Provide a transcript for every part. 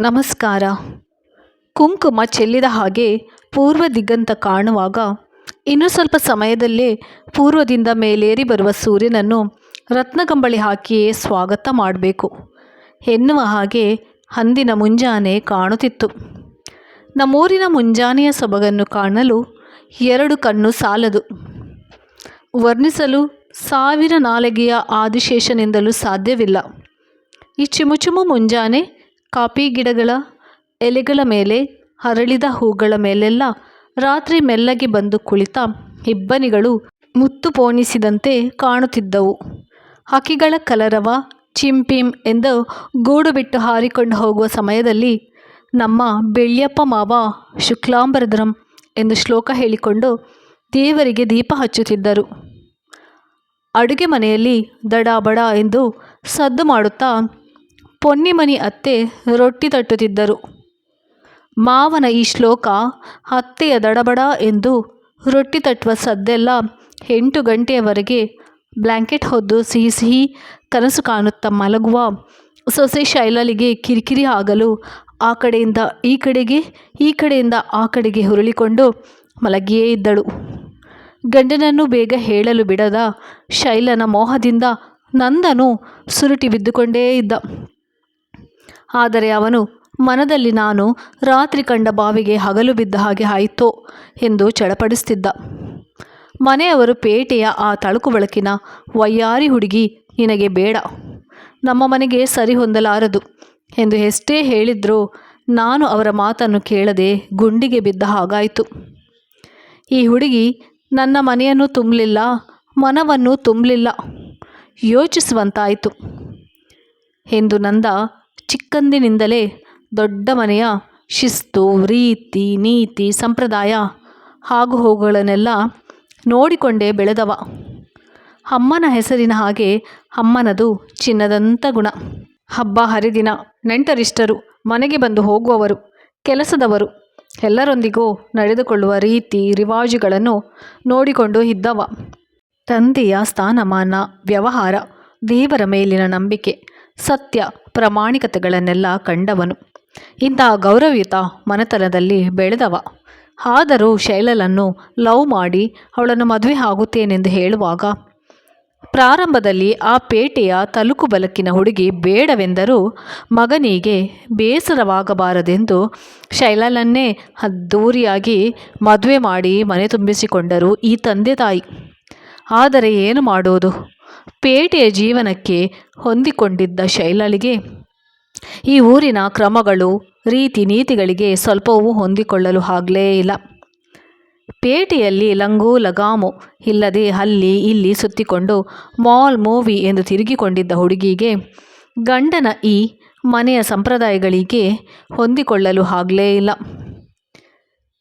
ನಮಸ್ಕಾರ. ಕುಂಕುಮ ಚೆಲ್ಲಿದ ಹಾಗೆ ಪೂರ್ವ ದಿಗ್ಗಂತ ಕಾಣುವಾಗ ಇನ್ನು ಸ್ವಲ್ಪ ಸಮಯದಲ್ಲೇ ಪೂರ್ವದಿಂದ ಮೇಲೇರಿ ಬರುವ ಸೂರ್ಯನನ್ನು ರತ್ನಗಂಬಳಿ ಹಾಕಿಯೇ ಸ್ವಾಗತ ಮಾಡಬೇಕು. ಎನ್ನುವ ಹಾಗೆ ಅಂದಿನ ಮುಂಜಾನೆ ಕಾಣುತ್ತಿತ್ತು. ನಮ್ಮೂರಿನ ಮುಂಜಾನೆಯ ಸೊಬಗನ್ನು ಕಾಣಲು ಎರಡು ಕಣ್ಣು ಸಾಲದು. ವರ್ಣಿಸಲು ಸಾವಿರ ನಾಲಿಗೆಯ ಆದಿಶೇಷನೆಂದಲೂ ಸಾಧ್ಯವಿಲ್ಲ. ಈ ಚಿಮುಚುಮು ಮುಂಜಾನೆ ಕಾಫಿ ಗಿಡಗಳ ಎಲೆಗಳ ಮೇಲೆ ಅರಳಿದ ಹೂಗಳ ಮೇಲೆಲ್ಲ ರಾತ್ರಿ ಮೆಲ್ಲಗೆ ಬಂದು ಕುಳಿತ ಇಬ್ಬನಿಗಳು ಮುತ್ತು ಪೋಣಿಸಿದಂತೆ ಕಾಣುತ್ತಿದ್ದವು. ಹಕ್ಕಿಗಳ ಕಲರವ ಚಿಂಪಿಂ ಎಂದು ಗೂಡು ಬಿಟ್ಟು ಹಾರಿಕೊಂಡು ಹೋಗುವ ಸಮಯದಲ್ಲಿ ನಮ್ಮ ಬೆಳ್ಯಪ್ಪ ಮಾವ ಶುಕ್ಲಾಂಬರದ್ರಂ ಎಂದು ಶ್ಲೋಕ ಹೇಳಿಕೊಂಡು ದೇವರಿಗೆ ದೀಪ ಹಚ್ಚುತ್ತಿದ್ದರು. ಅಡುಗೆ ಮನೆಯಲ್ಲಿ ದಡಾಬಡ ಬಡ ಎಂದು ಸದ್ದು ಮಾಡುತ್ತಾ ಪೊನ್ನಿಮನಿ ಅತ್ತೆ ರೊಟ್ಟಿ ತಟ್ಟುತ್ತಿದ್ದರು. ಮಾವನ ಈ ಶ್ಲೋಕ ಅತ್ತೆಯ ದಡಬಡ ಎಂದು ರೊಟ್ಟಿ ತಟ್ಟುವ ಸದ್ದೆಲ್ಲ ಎಂಟು ಗಂಟೆಯವರೆಗೆ ಬ್ಲ್ಯಾಂಕೆಟ್ ಹೊದ್ದು ಸಿಹಿ ಸಿಹಿ ಕನಸು ಕಾಣುತ್ತಾ ಮಲಗುವ ಸೊಸೆ ಶೈಲಲಿಗೆ ಕಿರಿಕಿರಿ ಆಗಲು ಆ ಕಡೆಯಿಂದ ಈ ಕಡೆಗೆ, ಈ ಕಡೆಯಿಂದ ಆ ಕಡೆಗೆ ಹುರುಳಿಕೊಂಡು ಮಲಗಿಯೇ ಇದ್ದಳು. ಗಂಡನನ್ನು ಬೇಗ ಹೇಳಲು ಬಿಡದ ಶೈಲನ ಮೋಹದಿಂದ ನಂದನು ಸುರುಟಿ ಬಿದ್ದುಕೊಂಡೇ ಇದ್ದ. ಆದರೆ ಅವನು, ಮನದಲ್ಲಿ ನಾನು ರಾತ್ರಿ ಕಂಡ ಬಾವಿಗೆ ಹಗಲು ಬಿದ್ದ ಹಾಗೆ ಆಯಿತೋ ಎಂದು ಚಡಪಡಿಸ್ತಿದ್ದ. ಮನೆಯವರು ಪೇಟೆಯ ಆ ತಳುಕು ಬೆಳಕಿನ ವಯ್ಯಾರಿ ಹುಡುಗಿ, ನಿನಗೆ ಬೇಡ, ನಮ್ಮ ಮನೆಗೆ ಸರಿ ಹೊಂದಲಾರದು ಎಂದು ಎಷ್ಟೇ ಹೇಳಿದ್ರೂ ನಾನು ಅವರ ಮಾತನ್ನು ಕೇಳದೆ ಗುಂಡಿಗೆ ಬಿದ್ದ ಹಾಗಾಯಿತು. ಈ ಹುಡುಗಿ, ನನ್ನ ಮನೆಯನ್ನು ತುಂಬಲಿಲ್ಲ, ಮನವನ್ನು ತುಂಬಲಿಲ್ಲ, ಯೋಚಿಸುವಂತಾಯಿತು ಎಂದು ನಂದ ಚಿಕ್ಕಂದಿನಿಂದಲೇ ದೊಡ್ಡ ಮನೆಯ ಶಿಸ್ತು, ರೀತಿ, ನೀತಿ, ಸಂಪ್ರದಾಯ ಹಾಗೂ ಹೋಗುಗಳನ್ನೆಲ್ಲ ನೋಡಿಕೊಂಡೇ ಬೆಳೆದವ. ಅಮ್ಮನ ಹೆಸರಿನ ಹಾಗೆ ಅಮ್ಮನದು ಚಿನ್ನದಂಥ ಗುಣ. ಹಬ್ಬ ಹರಿದಿನ ನೆಂಟರಿಷ್ಟರು ಮನೆಗೆ ಬಂದು ಹೋಗುವವರು, ಕೆಲಸದವರು ಎಲ್ಲರೊಂದಿಗೂ ನಡೆದುಕೊಳ್ಳುವ ರೀತಿ ರಿವಾಜುಗಳನ್ನು ನೋಡಿಕೊಂಡು ಇದ್ದವ. ತಂದೆಯ ಸ್ಥಾನಮಾನ, ವ್ಯವಹಾರ ದೇವರ ಮೇಲಿನ ನಂಬಿಕೆ ಸತ್ಯ ಪ್ರಾಮಾಣಿಕತೆಗಳನ್ನೆಲ್ಲ ಕಂಡವನು. ಇಂತಹ ಗೌರವಯುತ ಮನೆತನದಲ್ಲಿ ಬೆಳೆದವ. ಆದರೂ ಶೈಲಲನ್ನು ಲವ್ ಮಾಡಿ ಅವಳನ್ನು ಮದುವೆ ಆಗುತ್ತೇನೆಂದು ಹೇಳುವಾಗ, ಪ್ರಾರಂಭದಲ್ಲಿ ಆ ಪೇಟೆಯ ತಲುಕು ಬಲಕಿನ ಹುಡುಗಿ ಬೇಡವೆಂದರೂ ಮಗನಿಗೆ ಬೇಸರವಾಗಬಾರದೆಂದು ಶೈಲಲನ್ನೇ ಅದ್ದೂರಿಯಾಗಿ ಮದುವೆ ಮಾಡಿ ಮನೆ ತುಂಬಿಸಿಕೊಂಡರು ಈ ತಂದೆ ತಾಯಿ. ಆದರೆ ಏನು ಮಾಡೋದು? ಪೇಟೆಯ ಜೀವನಕ್ಕೆ ಹೊಂದಿಕೊಂಡಿದ್ದ ಶೈಲಳಿಗೆ ಈ ಊರಿನ ಕ್ರಮಗಳು, ರೀತಿ ನೀತಿಗಳಿಗೆ ಸ್ವಲ್ಪವೂ ಹೊಂದಿಕೊಳ್ಳಲು ಆಗಲೇ ಇಲ್ಲ. ಪೇಟೆಯಲ್ಲಿ ಲಂಗು, ಲಗಾಮು ಇಲ್ಲದೆ ಅಲ್ಲಿ ಇಲ್ಲಿ ಸುತ್ತಿಕೊಂಡು ಮಾಲ್, ಮೂವಿ ಎಂದು ತಿರುಗಿಕೊಂಡಿದ್ದ ಹುಡುಗಿಗೆ ಗಂಡನ ಈ ಮನೆಯ ಸಂಪ್ರದಾಯಗಳಿಗೆ ಹೊಂದಿಕೊಳ್ಳಲು ಆಗಲೇ ಇಲ್ಲ.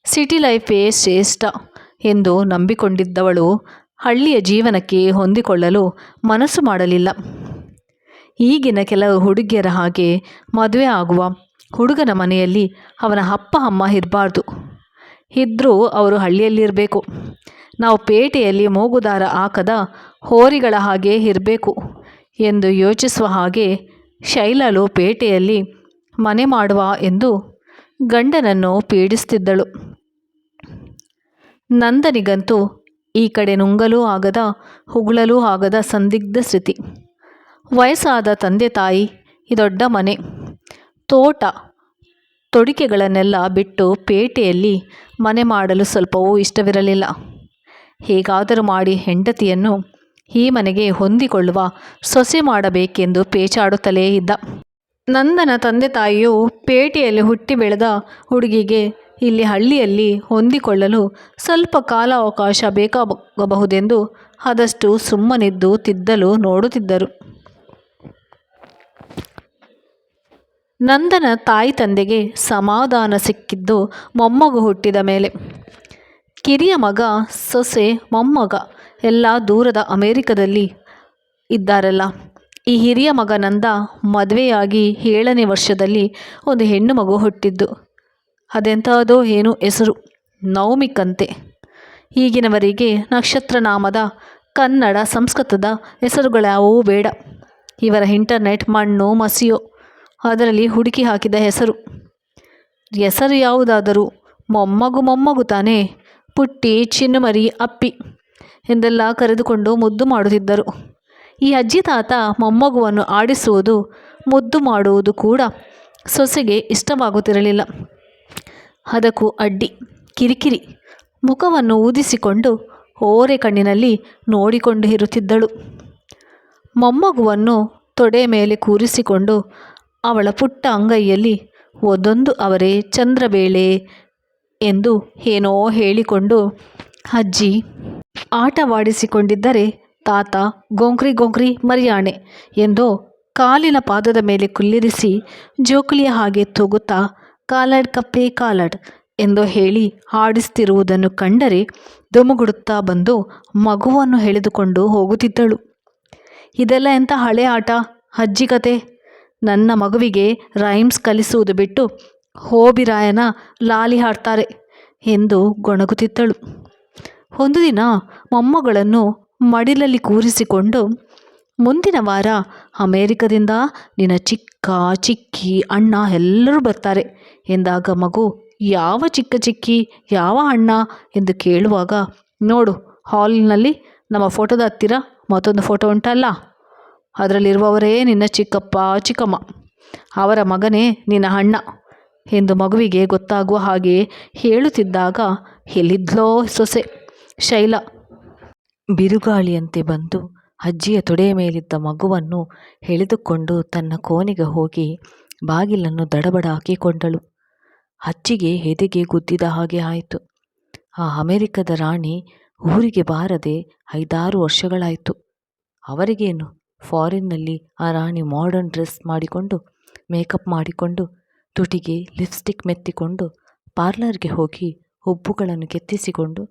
ಸಿಟಿ ಲೈಫೇ ಶ್ರೇಷ್ಠ ಎಂದು ನಂಬಿಕೊಂಡಿದ್ದವಳು ಹಳ್ಳಿಯ ಜೀವನಕ್ಕೆ ಹೊಂದಿಕೊಳ್ಳಲು ಮನಸ್ಸು ಮಾಡಲಿಲ್ಲ. ಈಗಿನ ಕೆಲವು ಹುಡುಗಿಯರ ಹಾಗೆ ಮದುವೆ ಆಗುವ ಹುಡುಗನ ಮನೆಯಲ್ಲಿ ಅವನ ಅಪ್ಪ ಅಮ್ಮ ಇರಬಾರ್ದು. ಇದ್ದರೂ ಅವರು ಹಳ್ಳಿಯಲ್ಲಿರಬೇಕು. ನಾವು ಪೇಟೆಯಲ್ಲಿ ಮೂಗುದಾರ ಹಾಕದ ಹೋರಿಗಳ ಹಾಗೆ ಇರಬೇಕು ಎಂದು ಯೋಚಿಸುವ ಹಾಗೆ ಶೈಲಳು ಪೇಟೆಯಲ್ಲಿ ಮನೆ ಮಾಡುವ ಎಂದು ಗಂಡನನ್ನು ಪೀಡಿಸ್ತಿದ್ದಳು. ನಂದನಿಗಂತೂ ಈ ಕಡೆ ನುಂಗಲೂ ಆಗದ ಉಗುಳಲೂ ಆಗದ ಸಂದಿಗ್ಧ ಸ್ಥಿತಿ. ವಯಸ್ಸಾದ ತಂದೆ ತಾಯಿ ದೊಡ್ಡ ಮನೆ. ತೋಟ ತೊಡಿಕೆಗಳನ್ನೆಲ್ಲ ಬಿಟ್ಟು ಪೇಟೆಯಲ್ಲಿ ಮನೆ ಮಾಡಲು ಸ್ವಲ್ಪವೂ ಇಷ್ಟವಿರಲಿಲ್ಲ. ಹೇಗಾದರೂ ಮಾಡಿ ಹೆಂಡತಿಯನ್ನು ಈ ಮನೆಗೆ ಹೊಂದಿಕೊಳ್ಳುವ ಸೊಸೆ ಮಾಡಬೇಕೆಂದು ಪೇಚಾಡುತ್ತಲೇ ಇದ್ದ. ನಂದನ ತಂದೆ ತಾಯಿಯು ಪೇಟೆಯಲ್ಲಿ ಹುಟ್ಟಿ ಬೆಳೆದ ಹುಡುಗಿಗೆ ಇಲ್ಲಿ ಹಳ್ಳಿಯಲ್ಲಿ ಹೊಂದಿಕೊಳ್ಳಲು ಸ್ವಲ್ಪ ಕಾಲ ಅವಕಾಶ ಬೇಕಾಗಬಹುದೆಂದು ಆದಷ್ಟು ಸುಮ್ಮನಿದ್ದು ತಿದ್ದಲು ನೋಡುತ್ತಿದ್ದರು. ನಂದನ ತಾಯಿ ತಂದೆಗೆ ಸಮಾಧಾನ ಸಿಕ್ಕಿದ್ದು ಮೊಮ್ಮಗು ಹುಟ್ಟಿದ ಮೇಲೆ. ಕಿರಿಯ ಮಗ ಸೊಸೆ ಮೊಮ್ಮಗ ಎಲ್ಲ ದೂರದ ಅಮೇರಿಕದಲ್ಲಿ ಇದ್ದಾರಲ್ಲ. ಈ ಹಿರಿಯ ಮಗ ನಂದ ಮದುವೆಯಾಗಿ ಏಳನೇ ವರ್ಷದಲ್ಲಿ ಒಂದು ಹೆಣ್ಣು ಮಗು ಹುಟ್ಟಿದ್ದು. ಅದೆಂಥದೋ ಏನು ಹೆಸರು. ನೌಮಿಕಂತೆ ಈಗಿನವರಿಗೆ ನಕ್ಷತ್ರನಾಮದ ಕನ್ನಡ ಸಂಸ್ಕೃತದ ಹೆಸರುಗಳ್ಯಾವೂ ಬೇಡ. ಇವರ ಇಂಟರ್ನೆಟ್ ಮಣ್ಣು, ಮಸಿಯೋ, ಅದರಲ್ಲಿ ಹುಡುಕಿ ಹಾಕಿದ ಹೆಸರು. ಹೆಸರು ಯಾವುದಾದರೂ ಮೊಮ್ಮಗು ಮೊಮ್ಮಗು ತಾನೇ, ಪುಟ್ಟಿ, ಚಿನ್ನಮರಿ, ಅಪ್ಪಿ ಎಂದೆಲ್ಲ ಕರೆದುಕೊಂಡು ಮುದ್ದು ಮಾಡುತ್ತಿದ್ದರು. ಈ ಅಜ್ಜಿ ತಾತ ಮೊಮ್ಮಗುವನ್ನು ಆಡಿಸುವುದು, ಮುದ್ದು ಮಾಡುವುದು ಕೂಡ ಸೊಸೆಗೆ ಇಷ್ಟವಾಗುತ್ತಿರಲಿಲ್ಲ. ಅದಕ್ಕೂ ಅಡ್ಡಿ, ಕಿರಿಕಿರಿ ಮುಖವನ್ನು ಊದಿಸಿಕೊಂಡು ಓರೆ ಕಣ್ಣಿನಲ್ಲಿ ನೋಡಿಕೊಂಡು ಇರುತ್ತಿದ್ದಳು. ಮೊಮ್ಮಗುವನ್ನು ತೊಡೆ ಮೇಲೆ ಕೂರಿಸಿಕೊಂಡು ಅವಳ ಪುಟ್ಟ ಅಂಗೈಯಲ್ಲಿ ಒಂದೊಂದು ಅವರೇ ಚಂದ್ರಬೇಳೆ ಎಂದು ಏನೋ ಹೇಳಿಕೊಂಡು, ಅಜ್ಜಿ, ಆಟವಾಡಿಸಿಕೊಂಡಿದ್ದರೆ ತಾತ ಗೋಂಕ್ರಿ ಗೊಂಕ್ರಿ ಮರಿಯಾಣೆ ಎಂದು ಕಾಲಿನ ಪಾದದ ಮೇಲೆ ಕುಲ್ಲಿರಿಸಿ ಜೋಕುಳಿಯ ಹಾಗೆ ತೂಗುತ್ತಾ ಕಾಲಡ್ ಕಪ್ಪೆ ಕಾಲಡ್ ಎಂದು ಹೇಳಿ ಹಾಡಿಸ್ತಿರುವುದನ್ನು ಕಂಡರೆ ದುಮುಗುಡುತ್ತಾ ಬಂದು ಮಗುವನ್ನು ಎಳೆದುಕೊಂಡು ಹೋಗುತ್ತಿದ್ದಳು. ಇದೆಲ್ಲ ಎಂಥ ಹಳೆ ಆಟ? ಅಜ್ಜಿ ಕತೆ. ನನ್ನ ಮಗುವಿಗೆ ರೈಮ್ಸ್ ಕಲಿಸುವುದು ಬಿಟ್ಟು ಹೋಬಿರಾಯನ ಲಾಲಿ ಹಾಡ್ತಾರೆ ಎಂದು ಗೊಣಗುತ್ತಿದ್ದಳು. ಒಂದು ದಿನ ಮೊಮ್ಮಗಳನ್ನು ಮಡಿಲಲ್ಲಿ ಕೂರಿಸಿಕೊಂಡು ಮುಂದಿನ ವಾರ ಅಮೇರಿಕದಿಂದ ನಿನ್ನ ಚಿಕ್ಕ ಚಿಕ್ಕಿ ಅಣ್ಣ ಎಲ್ಲರೂ ಬರ್ತಾರೆ. ಎಂದಾಗ ಮಗು, ಯಾವ ಚಿಕ್ಕ ಚಿಕ್ಕಿ, ಯಾವ ಅಣ್ಣ? ಎಂದು ಕೇಳುವಾಗ, ನೋಡು, ಹಾಲ್ನಲ್ಲಿ ನಮ್ಮ ಫೋಟೋದ ಹತ್ತಿರ ಮತ್ತೊಂದು ಫೋಟೋ ಉಂಟಲ್ಲ? ಅದರಲ್ಲಿರುವವರೇ ನಿನ್ನ ಚಿಕ್ಕಪ್ಪ, ಚಿಕ್ಕಮ್ಮ. ಅವರ ಮಗನೇ ನಿನ್ನ ಅಣ್ಣ ಎಂದು ಮಗುವಿಗೆ ಗೊತ್ತಾಗುವ ಹಾಗೆ ಹೇಳುತ್ತಿದ್ದಾಗ ಎಲ್ಲಿದ್ಲೋ ಸೊಸೆ ಶೈಲ ಬಿರುಗಾಳಿಯಂತೆ ಬಂದು ಅಜ್ಜಿಯ ತೊಡೆಯ ಮೇಲಿದ್ದ ಮಗುವನ್ನು ಎಳೆದುಕೊಂಡು ತನ್ನ ಕೋಣೆಗೆ ಹೋಗಿ ಬಾಗಿಲನ್ನು ದಡಬಡ ಹಾಕಿಕೊಂಡಳು ಅಜ್ಜಿಗೆ ಎದೆಗೆ ಗುದ್ದಿದ ಹಾಗೆ ಆಯಿತು. ಆ ಅಮೆರಿಕದ ರಾಣಿ ಊರಿಗೆ ಬಾರದೆ ಐದಾರು ವರ್ಷಗಳಾಯಿತು. ಅವರಿಗೇನು? ಫಾರಿನ್ನಲ್ಲಿ ಆ ರಾಣಿ ಮಾಡರ್ನ್ ಡ್ರೆಸ್ ಮಾಡಿಕೊಂಡು ಮೇಕಪ್ ಮಾಡಿಕೊಂಡು, ತುಟಿಗೆ ಲಿಪ್ಸ್ಟಿಕ್ ಮೆತ್ತಿಕೊಂಡು ಪಾರ್ಲರ್ಗೆ ಹೋಗಿ ಹುಬ್ಬುಗಳನ್ನು ಕೆತ್ತಿಸಿಕೊಂಡು,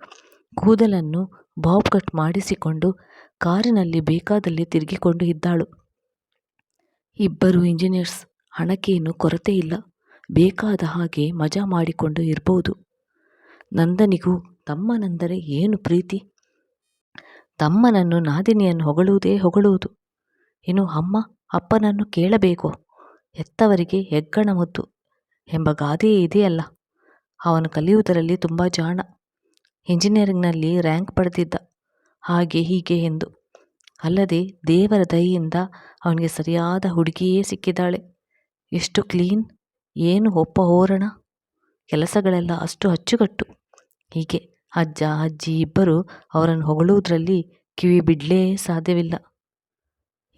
ಕೂದಲನ್ನು ಬಾಬ್ ಕಟ್ ಮಾಡಿಸಿಕೊಂಡು ಕಾರಿನಲ್ಲಿ ಬೇಕಾದಲ್ಲಿ ತಿರುಗಿಕೊಂಡು ಇದ್ದಾಳು. ಇಬ್ಬರು ಇಂಜಿನಿಯರ್ಸ್ ಹಣಕ್ಕೇನು ಕೊರತೆ ಇಲ್ಲ ಬೇಕಾದ ಹಾಗೆ ಮಜಾ ಮಾಡಿಕೊಂಡು ಇರಬಹುದು ನಂದನಿಗೂ ತಮ್ಮನೆಂದರೆ ಏನು ಪ್ರೀತಿ? ತಮ್ಮನನ್ನು ನಾದಿನಿಯನ್ನು ಹೊಗಳುವುದೇ ಹೊಗಳುವುದು. ಇನ್ನು ಅಮ್ಮ, ಅಪ್ಪನನ್ನು ಕೇಳಬೇಕು? ಎತ್ತವರಿಗೆ ಹೆಗ್ಗಣ ಮುದ್ದು ಎಂಬ ಗಾದೆಯೇ ಇದೆಯಲ್ಲ. ಅವನು ಕಲಿಯುವುದರಲ್ಲಿ ತುಂಬ ಜಾಣ. ಇಂಜಿನಿಯರಿಂಗ್ನಲ್ಲಿ ರ್ಯಾಂಕ್ ಪಡೆದಿದ್ದ. ಹಾಗೆ ಹೀಗೆ ಎಂದು. ಅಲ್ಲದೆ ದೇವರ ದಯೆಯಿಂದ ಅವನಿಗೆ ಸರಿಯಾದ ಹುಡುಗಿಯೇ ಸಿಕ್ಕಿದ್ದಾಳೆ. ಎಷ್ಟು ಕ್ಲೀನ್ ಏನು ಒಪ್ಪ ಹೋರಣ? ಕೆಲಸಗಳೆಲ್ಲ ಅಷ್ಟು ಅಚ್ಚುಕಟ್ಟು. ಹೀಗೆ ಅಜ್ಜ, ಅಜ್ಜಿ ಇಬ್ಬರು ಅವರನ್ನು ಹೊಗಳುವುದರಲ್ಲಿ ಕಿವಿ ಬಿಡಲೇ ಸಾಧ್ಯವಿಲ್ಲ.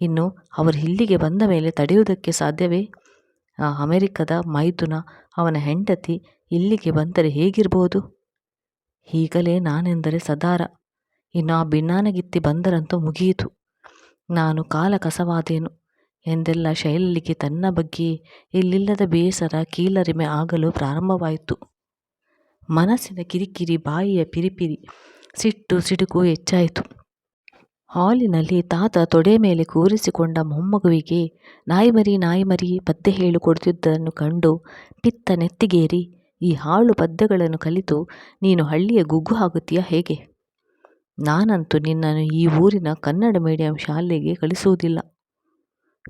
ಇನ್ನು ಅವರು ಇಲ್ಲಿಗೆ ಬಂದ ಮೇಲೆ ತಡೆಯುವುದಕ್ಕೆ ಸಾಧ್ಯವೇ? ಆ ಅಮೆರಿಕದ ಮೈದುನ ಅವನ ಹೆಂಡತಿ ಇಲ್ಲಿಗೆ ಬಂದರೆ ಹೇಗಿರ್ಬೋದು? ಈಗಲೇ ನಾನೆಂದರೆ ಸದಾರ. ಇನ್ನು ಆ ಬಿನ್ನಾನಗಿತ್ತಿ ಬಂದರಂತೂ ಮುಗಿಯಿತು. ನಾನು ಕಾಲ ಕಸವಾದೇನು ಎಂದೆಲ್ಲ ಶೈಲಿಗೆ ತನ್ನ ಬಗ್ಗೆ ಇಲ್ಲಿಲ್ಲದ ಬೇಸರ ಕೀಲರಿಮೆ ಆಗಲು ಪ್ರಾರಂಭವಾಯಿತು. ಮನಸ್ಸಿನ ಕಿರಿಕಿರಿ, ಬಾಯಿಯ ಪಿರಿಪಿರಿ, ಸಿಟ್ಟು ಸಿಡುಕು ಹೆಚ್ಚಾಯಿತು. ಹಾಲಿನಲ್ಲಿ ತಾತ ತೊಡೆ ಮೇಲೆ ಕೂರಿಸಿಕೊಂಡ ಮೊಮ್ಮಗುವಿಗೆ ನಾಯಿಮರಿ ನಾಯಿಮರಿ ಪದ್ಯ ಹೇಳಿಕೊಡುತ್ತಿದ್ದನ್ನು ಕಂಡು ಪಿತ್ತ ನೆತ್ತಿಗೇರಿ ಈ ಹಾಳು ಪದ್ಯಗಳನ್ನು ಕಲಿತು, ನೀನು ಹಳ್ಳಿಯ ಗುಗ್ಗು ಆಗುತ್ತೀಯ ಹೇಗೆ? ನಾನಂತೂ ನಿನ್ನನ್ನು ಈ ಊರಿನ ಕನ್ನಡ ಮೀಡಿಯಂ ಶಾಲೆಗೆ ಕಳಿಸುವುದಿಲ್ಲ.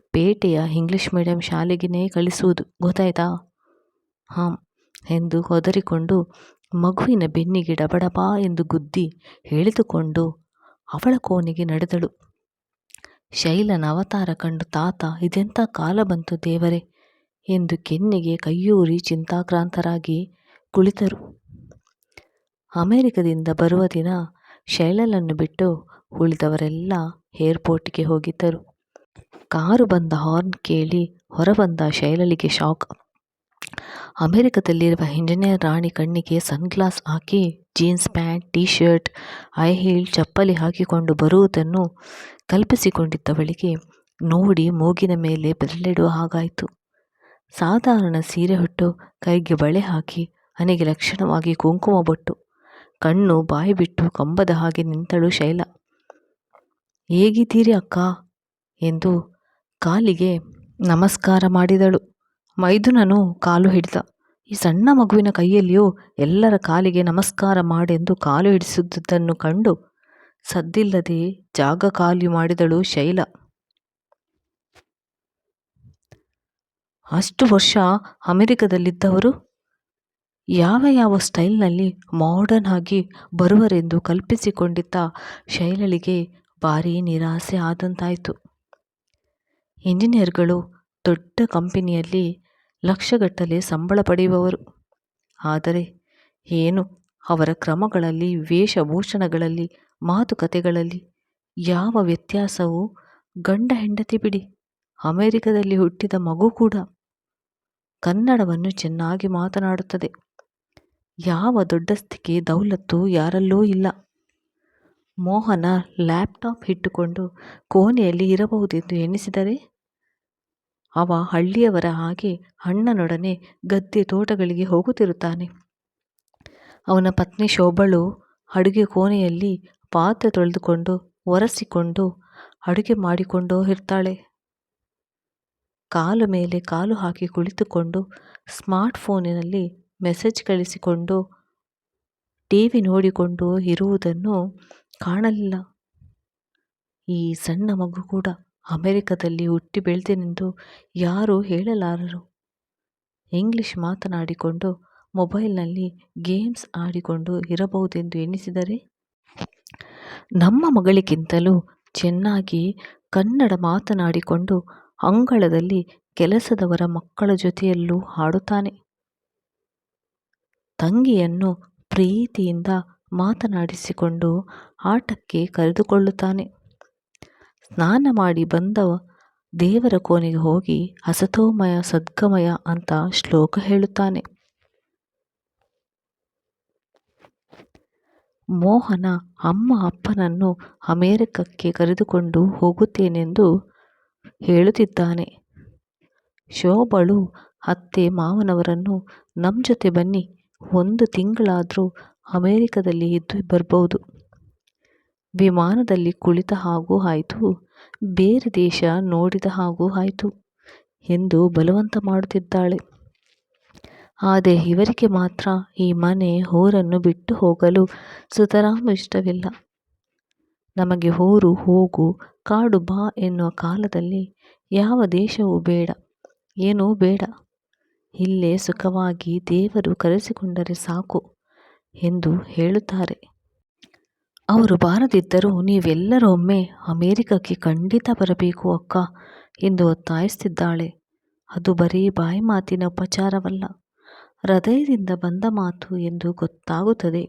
ಪೇಟೆಯ ಇಂಗ್ಲಿಷ್ ಮೀಡಿಯಂ ಶಾಲೆಗೇ ಕಳಿಸುವುದು ಗೊತ್ತಾಯ್ತಾ? ಹಾಂ ಎಂದು ಹೊದರಿಕೊಂಡು ಮಗುವಿನ ಬೆನ್ನಿಗೆ ಡಬಡಬಾ ಎಂದು ಗುದ್ದಿ ಹೇಳಿದುಕೊಂಡು ಅವಳ ಕೋಣೆಗೆ ನಡೆದಳು. ಶೈಲನ ಅವತಾರ ಕಂಡು, ತಾತ ಇದೆಂಥ ಕಾಲ ಬಂತು ದೇವರೇ ಎಂದು ಕೆನ್ನೆಗೆ ಕೈಯೂರಿ ಚಿಂತಾಕ್ರಾಂತರಾಗಿ ಕುಳಿತರು. ಅಮೆರಿಕದಿಂದ ಬರುವ ದಿನ ಶೈಲನನ್ನು ಬಿಟ್ಟು ಉಳಿದವರೆಲ್ಲ ಏರ್ಪೋರ್ಟ್ಗೆ ಹೋಗಿದ್ದರು. ಕಾರು ಬಂದ ಹಾರ್ನ್ ಕೇಳಿ ಹೊರಬಂದ ಶೈಲಳಿಗೆ ಶಾಕ್. ಅಮೆರಿಕದಲ್ಲಿರುವ ಇಂಜಿನಿಯರ್ ರಾಣಿ ಕಣ್ಣಿಗೆ ಸನ್ಗ್ಲಾಸ್ ಹಾಕಿ, jeans pant T shirt high heel, ಚಪ್ಪಲಿ ಹಾಕಿಕೊಂಡು ಬರುವುದನ್ನು ಕಲ್ಪಿಸಿಕೊಂಡಿದ್ದವಳಿಗೆ ನೋಡಿ ಮೂಗಿನ ಮೇಲೆ ಬೆರಳಿಡುವ ಹಾಗಾಯಿತು. ಸಾಧಾರಣ ಸೀರೆ ಹೊಟ್ಟು, ಕೈಗೆ ಬಳೆ ಹಾಕಿ, ಹಣೆಗೆ ಲಕ್ಷಣವಾಗಿ ಕುಂಕುಮ ಬೊಟ್ಟು, ಕಣ್ಣು ಬಾಯಿ ಬಿಟ್ಟು ಕಂಬದ ಹಾಗೆ ನಿಂತಳು ಶೈಲ. ಹೇಗಿದ್ದೀರಿ ಅಕ್ಕ? ಎಂದು ಕಾಲಿಗೆ ನಮಸ್ಕಾರ ಮಾಡಿದಳು. ಮೈದುನನು ಕಾಲು ಹಿಡಿದ. ಈ ಸಣ್ಣ ಮಗುವಿನ ಕೈಯಲ್ಲಿಯೂ ಎಲ್ಲರ ಕಾಲಿಗೆ ನಮಸ್ಕಾರ ಮಾಡೆಂದು ಕಾಲು ಹಿಡಿಸಿದ್ದುದನ್ನು ಕಂಡು ಸದ್ದಿಲ್ಲದೆ ಜಾಗ ಖಾಲಿ ಮಾಡಿದಳು ಶೈಲ. ಅಷ್ಟು ವರ್ಷ ಅಮೆರಿಕದಲ್ಲಿದ್ದವರು? ಯಾವ ಯಾವ ಸ್ಟೈಲ್ನಲ್ಲಿ ಮಾಡರ್ನ್ ಆಗಿ ಬರುವರೆಂದು ಕಲ್ಪಿಸಿಕೊಂಡಿದ್ದ ಶೈಲಳಿಗೆ ಭಾರೀ ನಿರಾಸೆ ಆದಂತಾಯಿತು. ಇಂಜಿನಿಯರ್ಗಳು ದೊಡ್ಡ ಕಂಪನಿಯಲ್ಲಿ ಲಕ್ಷಗಟ್ಟಲೆ ಸಂಬಳ ಪಡೆಯುವವರು. ಆದರೆ ಏನು ಅವರ ಕ್ರಮಗಳಲ್ಲಿ, ವೇಷಭೂಷಣಗಳಲ್ಲಿ, ಮಾತುಕತೆಗಳಲ್ಲಿ ಯಾವ ವ್ಯತ್ಯಾಸವೂ ಗಂಡ ಹೆಂಡತಿ ಬಿಡಿ, ಅಮೆರಿಕದಲ್ಲಿ ಹುಟ್ಟಿದ ಮಗು ಕೂಡ. ಕನ್ನಡವನ್ನು ಚೆನ್ನಾಗಿ ಮಾತನಾಡುತ್ತದೆ. ಯಾವ ದೊಡ್ಡಸ್ತಿಕೆ ದೌಲತ್ತು ಯಾರಲ್ಲೂ ಇಲ್ಲ. ಮೋಹನ ಲ್ಯಾಪ್ಟಾಪ್ ಇಟ್ಟುಕೊಂಡು ಕೋಣೆಯಲ್ಲಿ ಇರಬಹುದೆಂದು ಎಣಿಸಿದರೆ ಅವ ಹಳ್ಳಿಯವರ ಹಾಗೆ ಅಣ್ಣನೊಡನೆ ಗದ್ದೆ ತೋಟಗಳಿಗೆ ಹೋಗುತ್ತಿರುತ್ತಾನೆ. ಅವನ ಪತ್ನಿ ಶೋಭಳು ಅಡುಗೆ ಕೋಣೆಯಲ್ಲಿ ಪಾತ್ರೆ ತೊಳೆದುಕೊಂಡು ಒರೆಸಿಕೊಂಡು ಅಡುಗೆ ಮಾಡಿಕೊಂಡು ಇರ್ತಾಳೆ. ಕಾಲು ಮೇಲೆ ಕಾಲು ಹಾಕಿ ಕುಳಿತುಕೊಂಡು ಸ್ಮಾರ್ಟ್ ಫೋನಿನಲ್ಲಿ ಮೆಸೇಜ್ ಕಳಿಸಿಕೊಂಡು ಟಿ ವಿ ನೋಡಿಕೊಂಡು ಇರುವುದನ್ನು ಕಾಣಲಿಲ್ಲ. ಈ ಸಣ್ಣ ಮಗು ಕೂಡ ಅಮೆರಿಕದಲ್ಲಿ ಹುಟ್ಟಿ ಬೆಳೆದೆನೆಂದು ಯಾರೂ ಹೇಳಲಾರರು. ಇಂಗ್ಲಿಷ್ ಮಾತನಾಡಿಕೊಂಡು ಮೊಬೈಲ್ನಲ್ಲಿ ಗೇಮ್ಸ್ ಆಡಿಕೊಂಡು ಇರಬಹುದೆಂದು ಎಣಿಸಿದರೆ? ನಮ್ಮ ಮಗಳಿಗಿಂತಲೂ ಚೆನ್ನಾಗಿ ಕನ್ನಡ ಮಾತನಾಡಿಕೊಂಡು ಅಂಗಳದಲ್ಲಿ ಕೆಲಸದವರ ಮಕ್ಕಳ ಜೊತೆಯಲ್ಲೂ ಆಡುತ್ತಾನೆ ತಂಗಿಯನ್ನು ಪ್ರೀತಿಯಿಂದ ಮಾತನಾಡಿಸಿಕೊಂಡು ಆಟಕ್ಕೆ ಕರೆದುಕೊಳ್ಳುತ್ತಾನೆ. ಸ್ನಾನ ಮಾಡಿ ಬಂದ ದೇವರ ಕೋಣೆಗೆ ಹೋಗಿ ಹಸತೋಮಯ, ಸದ್ಗಮಯ ಅಂತ ಶ್ಲೋಕ ಹೇಳುತ್ತಾನೆ. ಮೋಹನ ಅಮ್ಮ ಅಪ್ಪನನ್ನು ಅಮೆರಿಕಕ್ಕೆ ಕರೆದುಕೊಂಡು ಹೋಗುತ್ತೇನೆಂದು ಹೇಳುತ್ತಿದ್ದಾನೆ. ಶೋಭಳು ಅತ್ತೆ ಮಾವನವರನ್ನು ನಮ್ಮ ಜೊತೆ ಬನ್ನಿ, ಒಂದು ತಿಂಗಳಾದರೂ ಅಮೆರಿಕದಲ್ಲಿ ಇದ್ದು ಬರ್ಬೋದು. ವಿಮಾನದಲ್ಲಿ ಕುಳಿತ ಹಾಗೂ ಆಯಿತು. ಬೇರೆ ದೇಶ ನೋಡಿದ ಹಾಗೂ ಆಯಿತು ಎಂದು ಬಲವಂತ ಮಾಡುತ್ತಿದ್ದಾಳೆ. ಆದರೆ ಇವರಿಗೆ ಮಾತ್ರ ಈ ಮನೆ ಊರನ್ನು ಬಿಟ್ಟು ಹೋಗಲು ಸುತರಾಮ್ ಇಷ್ಟವಿಲ್ಲ. ನಮಗೆ ಊರು, ಹೋಗು, ಕಾಡು, ಬಾ ಎನ್ನುವ ಕಾಲದಲ್ಲಿ ಯಾವ ದೇಶವೂ ಬೇಡ, ಏನೂ ಬೇಡ. ಇಲ್ಲೇ ಸುಖವಾಗಿ ದೇವರು ಕರೆಸಿಕೊಂಡರೆ ಸಾಕು ಎಂದು ಹೇಳುತ್ತಾರೆ. ಅವರು ಬಾರದಿದ್ದರೂ ನೀವೆಲ್ಲರೂ ಒಮ್ಮೆ ಅಮೇರಿಕಕ್ಕೆ ಖಂಡಿತ ಬರಬೇಕು, ಅಕ್ಕ, ಎಂದು ಒತ್ತಾಯಿಸುತ್ತಿದ್ದಾಳೆ. ಅದು ಬರೀ ಬಾಯಿ ಮಾತಿನ ಉಪಚಾರವಲ್ಲ, ಹೃದಯದಿಂದ ಬಂದ ಮಾತು ಎಂದು ಗೊತ್ತಾಗುತ್ತದೆ.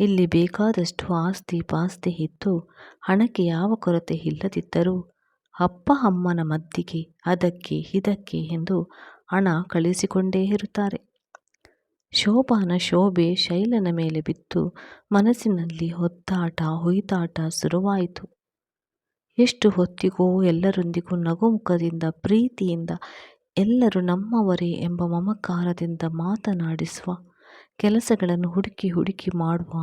ಇಲ್ಲಿ ಬೇಕಾದಷ್ಟು ಆಸ್ತಿ ಪಾಸ್ತಿ ಇದ್ದು ಹಣಕ್ಕೆ ಯಾವ ಕೊರತೆ ಇಲ್ಲದಿದ್ದರೂ ಅಪ್ಪ ಅಮ್ಮನ ಮದ್ದಿಗೆ, ಅದಕ್ಕೆ, ಇದಕ್ಕೆ ಎಂದು ಹಣ ಕಳಿಸಿಕೊಂಡೇ ಇರುತ್ತಾರೆ. ಶೋಭಾನ ಶೋಭೆ ಶೈಲನ ಮೇಲೆ ಬಿತ್ತು. ಮನಸ್ಸಿನಲ್ಲಿ ಹೊತ್ತಾಟ ಹೊಯ್ದಾಟ ಶುರುವಾಯಿತು. ಎಷ್ಟು ಹೊತ್ತಿಗೋ ಎಲ್ಲರೊಂದಿಗೂ ನಗುಮುಖದಿಂದ, ಪ್ರೀತಿಯಿಂದ ಎಲ್ಲರೂ ನಮ್ಮವರೇ ಎಂಬ ಮಮಕಾರದಿಂದ ಮಾತನಾಡಿಸುವ, ಕೆಲಸಗಳನ್ನು ಹುಡುಕಿ ಹುಡುಕಿ ಮಾಡುವ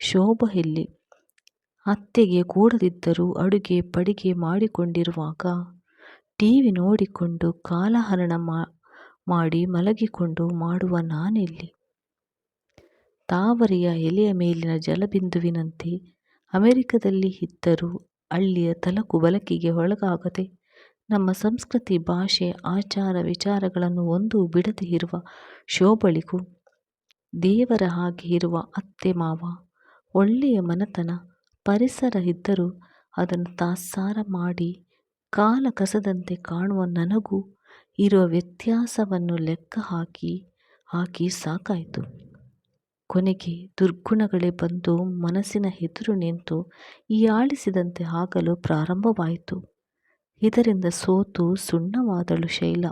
ಶೋಭ ಇಲ್ಲಿ. ಅತ್ತೆಗೆ ಕೂಡದಿದ್ದರೂ ಅಡುಗೆ, ಪಡಿಗೆ ಮಾಡಿಕೊಂಡಿರುವಾಗ ಟಿ ವಿ ನೋಡಿಕೊಂಡು ಕಾಲಹರಣ ಮಾಡಿ ಮಲಗಿಕೊಂಡು ಮಾಡುವ ನಾನೆಲ್ಲಿ. ತಾವರೆಯ ಎಲೆಯ ಮೇಲಿನ ಜಲಬಿಂದುವಿನಂತೆ ಅಮೆರಿಕದಲ್ಲಿ ಇದ್ದರೂ ಅಳ್ಳಿಯ ತಲಕು ಬಲಕಿಗೆ ಒಳಗಾಗದೆ ನಮ್ಮ ಸಂಸ್ಕೃತಿ, ಭಾಷೆ, ಆಚಾರ, ವಿಚಾರಗಳನ್ನು ಒಂದು ಬಿಡದೆ ಇರುವ ಶೋಭಳಿಗೂ ದೇವರ ಹಾಗೆ ಇರುವ ಅತ್ತೆ ಮಾವ, ಒಳ್ಳೆಯ ಮನತನ, ಪರಿಸರ ಇದ್ದರೂ ಅದನ್ನು ತಾತ್ಸಾರ ಮಾಡಿ ಕಾಲ ಕಸದಂತೆ ಕಾಣುವ ನನಗೂ ಇರುವ ವ್ಯತ್ಯಾಸವನ್ನು ಲೆಕ್ಕ ಹಾಕಿ ಹಾಕಿ ಸಾಕಾಯಿತು. ಕೊನೆಗೆ ದುರ್ಗುಣಗಳೇ ಬಂದು ಮನಸ್ಸಿನ ಎದುರು ನಿಂತು ಈ ಆಳಿಸಿದಂತೆ ಆಗಲು ಪ್ರಾರಂಭವಾಯಿತು. ಇದರಿಂದ ಸೋತು ಸುಣ್ಣವಾದಳು ಶೈಲ.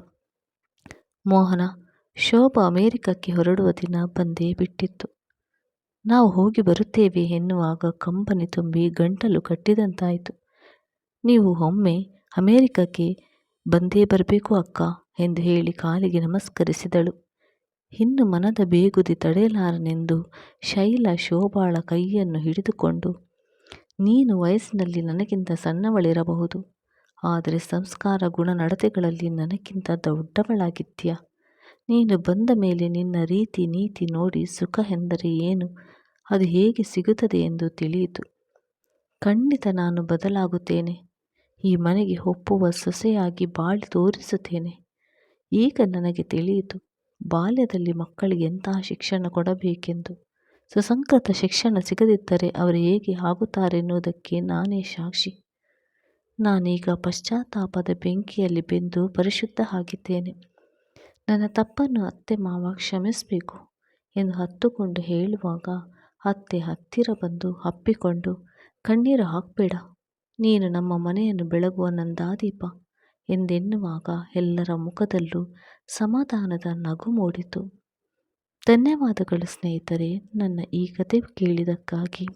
ಮೋಹನ, ಶೋಭ ಅಮೆರಿಕಕ್ಕೆ ಹೊರಡುವ ದಿನ ಬಂದೇ ಬಿಟ್ಟಿತ್ತು. ನಾವು ಹೋಗಿ ಬರುತ್ತೇವೆ ಎನ್ನುವಾಗ ಕಂಬನಿ ತುಂಬಿ ಗಂಟಲು ಕಟ್ಟಿದಂತಾಯಿತು. ನೀವು ಒಮ್ಮೆ ಅಮೆರಿಕಕ್ಕೆ ಬಂದೇ ಬರಬೇಕು ಅಕ್ಕ ಎಂದು ಹೇಳಿ ಕಾಲಿಗೆ ನಮಸ್ಕರಿಸಿದಳು. ಇನ್ನು ಮನದ ಬೇಗುದಿ ತಡೆಯಲಾರನೆಂದು ಶೈಲ ಶೋಭಾಳ ಕೈಯನ್ನು ಹಿಡಿದುಕೊಂಡು, ನೀನು ವಯಸ್ಸಿನಲ್ಲಿ ನನಗಿಂತ ಸಣ್ಣವಳಿರಬಹುದು, ಆದರೆ ಸಂಸ್ಕಾರ ಗುಣ ನಡತೆಗಳಲ್ಲಿ ನನಗಿಂತ ದೊಡ್ಡವಳಾಗಿದ್ದೀಯ ನೀನು ಬಂದ ಮೇಲೆ ನಿನ್ನ ರೀತಿ ನೀತಿ ನೋಡಿ ಸುಖ ಎಂದರೆ ಏನು? ಅದು ಹೇಗೆ ಸಿಗುತ್ತದೆ ಎಂದು ತಿಳಿಯಿತು. ಖಂಡಿತ ನಾನು ಬದಲಾಗುತ್ತೇನೆ. ಈ ಮನೆಗೆ ಒಪ್ಪುವ ಸೊಸೆಯಾಗಿ ಬಾಳಿ ತೋರಿಸುತ್ತೇನೆ. ಈಗ ನನಗೆ ತಿಳಿಯಿತು, ಬಾಲ್ಯದಲ್ಲಿ ಮಕ್ಕಳಿಗೆ ಎಂತಹ ಶಿಕ್ಷಣ ಕೊಡಬೇಕೆಂದು. ಸುಸಂಕೃತ ಶಿಕ್ಷಣ ಸಿಗದಿದ್ದರೆ ಅವರು ಹೇಗೆ ಆಗುತ್ತಾರೆನ್ನುವುದಕ್ಕೆ ನಾನೇ ಸಾಕ್ಷಿ. ನಾನೀಗ ಪಶ್ಚಾತ್ತಾಪದ ಬೆಂಕಿಯಲ್ಲಿ ಬೆಂದು ಪರಿಶುದ್ಧ ಆಗಿದ್ದೇನೆ. ನನ್ನ ತಪ್ಪನ್ನು ಅತ್ತೆ ಮಾವ ಕ್ಷಮಿಸಬೇಕು ಎಂದು ಹತ್ತುಕೊಂಡು ಹೇಳುವಾಗ ಅತ್ತೆ ಹತ್ತಿರ ಬಂದು ಅಪ್ಪಿಕೊಂಡು, ಕಣ್ಣೀರು ಹಾಕಬೇಡ ನೀನು ನಮ್ಮ ಮನೆಯನ್ನು ಬೆಳಗುವ ನಂದಾದೀಪ ಎಂದೆನ್ನುವಾಗ ಎಲ್ಲರ ಮುಖದಲ್ಲೂ ಸಮಾಧಾನದ ನಗು ಮೂಡಿತು. ಧನ್ಯವಾದಗಳು ಸ್ನೇಹಿತರೆ, ನನ್ನ ಈ ಕತೆ ಕೇಳಿದ್ದಕ್ಕಾಗಿ.